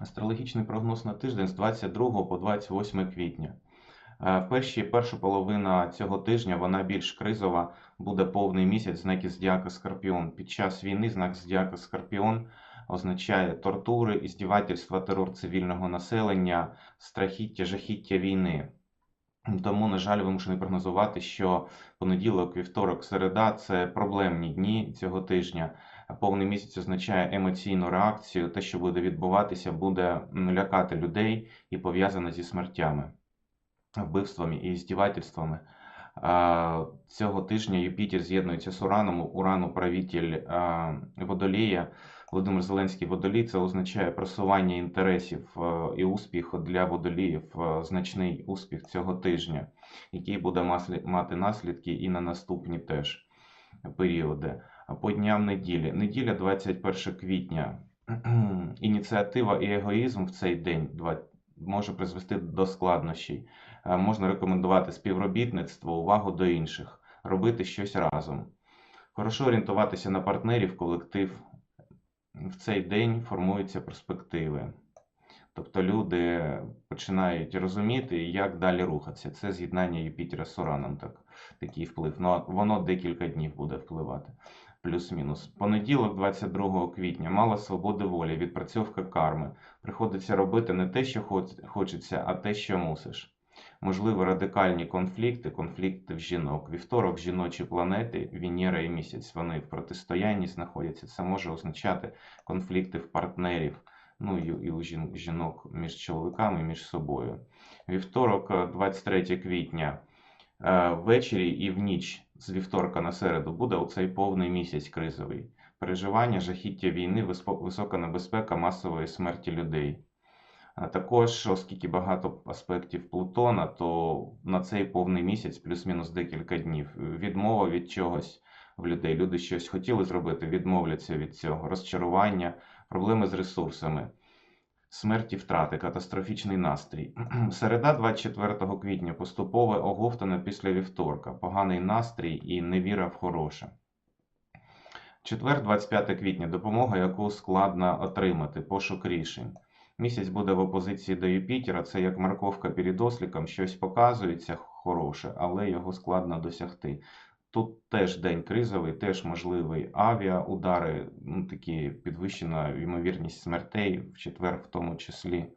Астрологічний прогноз на тиждень з 22 по 28 квітня. Е, В перші, перша половина цього тижня вона більш кризова, буде повний місяць знаки Здіака Скорпіон. Під час війни знак Здіака Скорпіон означає тортури, іздівательства, терор цивільного населення, страхіття, жахіття війни. Тому, на жаль, вимушений прогнозувати, що понеділок, вівторок, середа це проблемні дні цього тижня. Повний місяць означає емоційну реакцію. Те, що буде відбуватися, буде лякати людей і пов'язане зі смертями, вбивствами і здівательствами. Цього тижня Юпітер з'єднується з Ураном. Уран управитель Водолія. Володимир Зеленський Водолій це означає просування інтересів е, і успіху для водоліїв, е, значний успіх цього тижня, який буде мати наслідки і на наступні теж періоди. По дням неділі. Неділя 21 квітня. Ініціатива і егоїзм в цей день може призвести до складнощів. Е, Можна рекомендувати співробітництво, увагу до інших, робити щось разом. Хорошо орієнтуватися на партнерів, колектив. В цей день формуються перспективи. Тобто люди починають розуміти, як далі рухатися. Це з'єднання Юпітера з Ураном, так, такий вплив. Ну, воно декілька днів буде впливати. Плюс-мінус. Понеділок, 22 квітня, мало свободи волі, відпрацьовка карми. Приходиться робити не те, що хочеться, а те, що мусиш. Можливо, радикальні конфлікти, конфлікти в жінок. Вівторок жіночі планети, Венера і місяць, вони в протистоянні знаходяться. Це може означати конфлікти в партнерів, ну і, у жінок між чоловіками, між собою. Вівторок, е, 23 квітня, е, ввечері і в ніч з вівторка на середу буде оцей повний місяць кризовий. Переживання, жахіття війни, висока небезпека масової смерті людей. Також, оскільки багато аспектів Плутона, то на цей повний місяць, плюс-мінус декілька днів, відмова від чогось в людей. Люди щось хотіли зробити, відмовляться від цього. Розчарування, проблеми з ресурсами, смерті, втрати, катастрофічний настрій. Середа 24 квітня поступове оговтане після вівторка, поганий настрій і невіра в хороше. Четвер, 25 квітня, допомога, яку складно отримати, пошук рішень. Місяць буде в опозиції до Юпітера, це як морковка перед осліком, щось показується хороше, але його складно досягти. Тут теж день кризовий, теж можливий авіаудари, ну, такі підвищена ймовірність смертей, в четвер в тому числі е,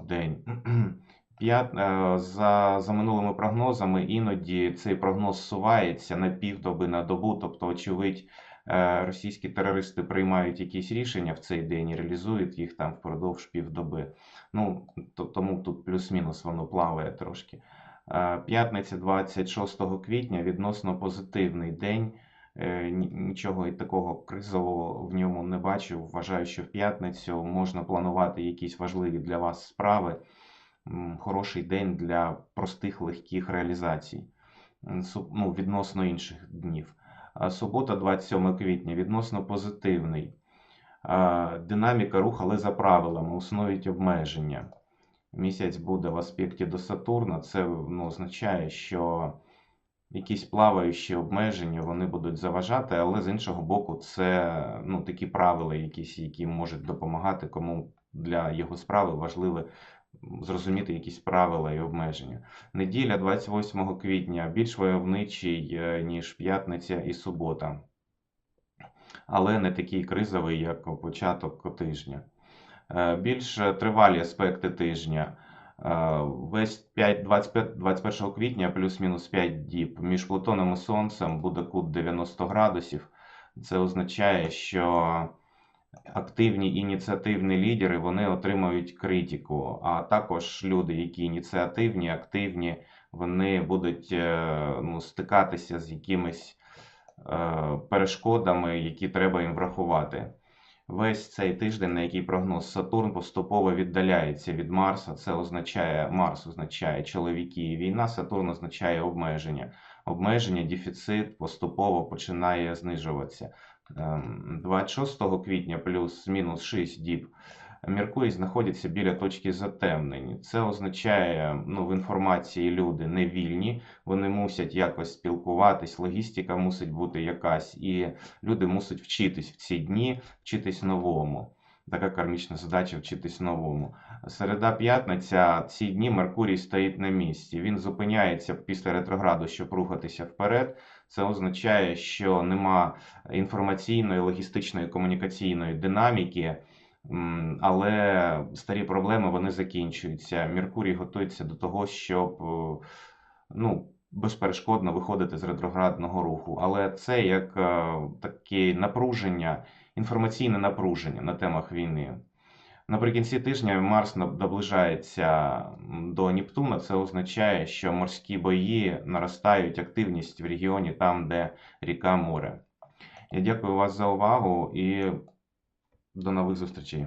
в день. П'ят, е, за, за минулими прогнозами, іноді цей прогноз сувається на півдоби на добу, тобто, очевидь, російські терористи приймають якісь рішення в цей день і реалізують їх там впродовж півдоби. Ну, то, тому тут плюс-мінус воно плаває трошки. Е, П'ятниця 26 квітня відносно позитивний день. Е, Нічого і такого кризового в ньому не бачу. Вважаю, що в п'ятницю можна планувати якісь важливі для вас справи. Хороший день для простих легких реалізацій ну, відносно інших днів. Субота, 27 квітня, відносно позитивний. Динаміка рух, але за правилами, існують обмеження. Місяць буде в аспекті до Сатурна. Це ну, означає, що якісь плаваючі обмеження вони будуть заважати, але з іншого боку, це ну, такі правила, якісь, які можуть допомагати, кому для його справи важливо м, зрозуміти якісь правила і обмеження. Неділя 28 квітня більш войовничий, е, ніж п'ятниця і субота, але не такий кризовий, як початок тижня. Е, Більш тривалі аспекти тижня. Е, Весь 5, 25, 21 квітня плюс-мінус 5 діб між Плутоном і Сонцем буде кут 90 градусів. Це означає, що активні ініціативні лідери вони отримають критику, а також люди, які ініціативні, активні, вони будуть е, ну, стикатися з якимись е, перешкодами, які треба їм врахувати. Весь цей тиждень, на який прогноз Сатурн поступово віддаляється від Марса. Це означає, Марс означає чоловіки і війна, Сатурн означає обмеження. Обмеження, дефіцит поступово починає знижуватися. Ем, 26 квітня плюс-мінус 6 діб Меркурій знаходиться біля точки затемнення. Це означає, ну, в інформації люди не вільні, вони мусять якось спілкуватись, логістика мусить бути якась, і люди мусять вчитись в ці дні, вчитись новому. Така кармічна задача вчитись новому. Середа п'ятниця, ці дні Меркурій стоїть на місці. Він зупиняється після ретрограду, щоб рухатися вперед. Це означає, що нема інформаційної, логістичної, комунікаційної динаміки. Але старі проблеми вони закінчуються. Меркурій готується до того, щоб е, ну, безперешкодно виходити з ретроградного руху. Але це як е, таке напруження, інформаційне напруження на темах війни. Наприкінці тижня Марс наближається до Нептуна. Це означає, що морські бої наростають активність в регіоні, там, де ріка море. Я дякую вас за увагу і до нових зустрічей.